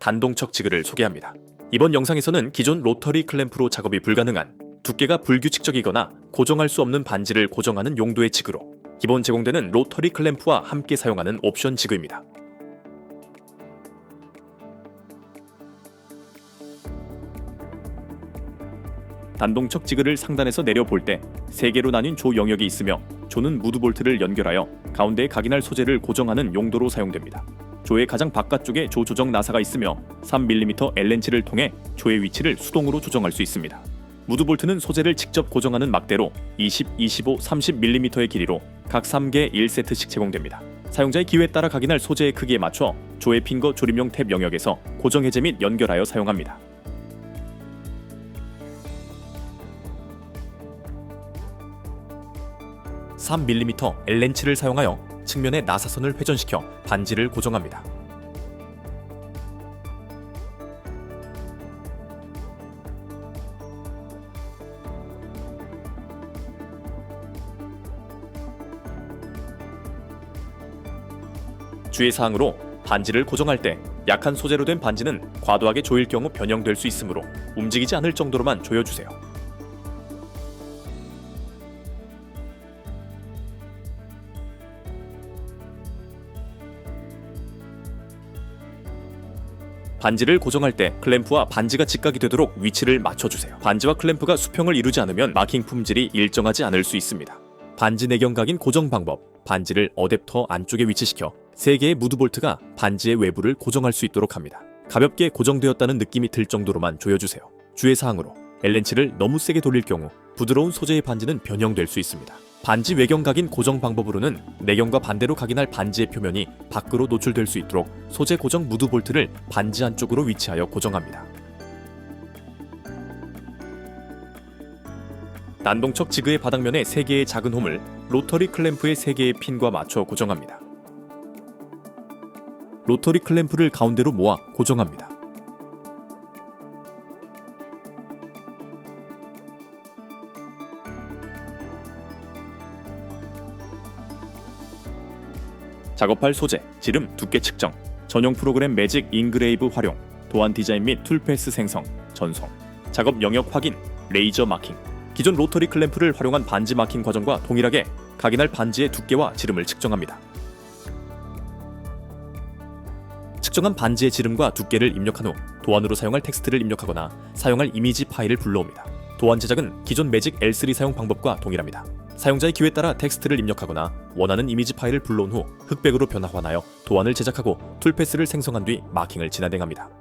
단동척 지그를 소개합니다. 이번 영상에서는 기존 로터리 클램프로 작업이 불가능한 두께가 불규칙적이거나 고정할 수 없는 반지를 고정하는 용도의 지그로 기본 제공되는 로터리 클램프와 함께 사용하는 옵션 지그입니다. 단동척 지그를 상단에서 내려 볼 때 세 개로 나뉜 조 영역이 있으며 조는 무드 볼트를 연결하여 가운데에 각인할 소재를 고정하는 용도로 사용됩니다. 조의 가장 바깥쪽에 조 조정 나사가 있으며 3mm L렌치를 통해 조의 위치를 수동으로 조정할 수 있습니다. 무드볼트는 소재를 직접 고정하는 막대로 20, 25, 30mm의 길이로 각 3개 1세트씩 제공됩니다. 사용자의 기호에 따라 각인할 소재의 크기에 맞춰 조의 핑거 조립용 탭 영역에서 고정 해제 및 연결하여 사용합니다. (3mm) L렌치를 사용하여 측면의 나사선을 회전시켜 반지를 고정합니다. 주의사항으로 반지를 고정할 때 약한 소재로 된 반지는 과도하게 조일 경우 변형될 수 있으므로 움직이지 않을 정도로만 조여주세요. 반지를 고정할 때 클램프와 반지가 직각이 되도록 위치를 맞춰주세요. 반지와 클램프가 수평을 이루지 않으면 마킹 품질이 일정하지 않을 수 있습니다. 반지 내경각인 고정 방법. 반지를 어댑터 안쪽에 위치시켜 3개의 무드볼트가 반지의 외부를 고정할 수 있도록 합니다. 가볍게 고정되었다는 느낌이 들 정도로만 조여주세요. 주의사항으로 L렌치를 너무 세게 돌릴 경우 부드러운 소재의 반지는 변형될 수 있습니다. 반지 외경각인 고정 방법으로는 내경과 반대로 각인할 반지의 표면이 밖으로 노출될 수 있도록 소재 고정 무드 볼트를 반지 안쪽으로 위치하여 고정합니다. 난동척 지그의 바닥면에 3개의 작은 홈을 로터리 클램프의 3개의 핀과 맞춰 고정합니다. 로터리 클램프를 가운데로 모아 고정합니다. 작업할 소재, 지름, 두께 측정, 전용 프로그램 매직 인그레이브 활용, 도안 디자인 및 툴패스 생성, 전송, 작업 영역 확인, 레이저 마킹, 기존 로터리 클램프를 활용한 반지 마킹 과정과 동일하게 각인할 반지의 두께와 지름을 측정합니다. 측정한 반지의 지름과 두께를 입력한 후 도안으로 사용할 텍스트를 입력하거나 사용할 이미지 파일을 불러옵니다. 도안 제작은 기존 매직 L3 사용 방법과 동일합니다. 사용자의 기호에 따라 텍스트를 입력하거나 원하는 이미지 파일을 불러온 후 흑백으로 변화환하여 도안을 제작하고 툴패스를 생성한 뒤 마킹을 진행합니다.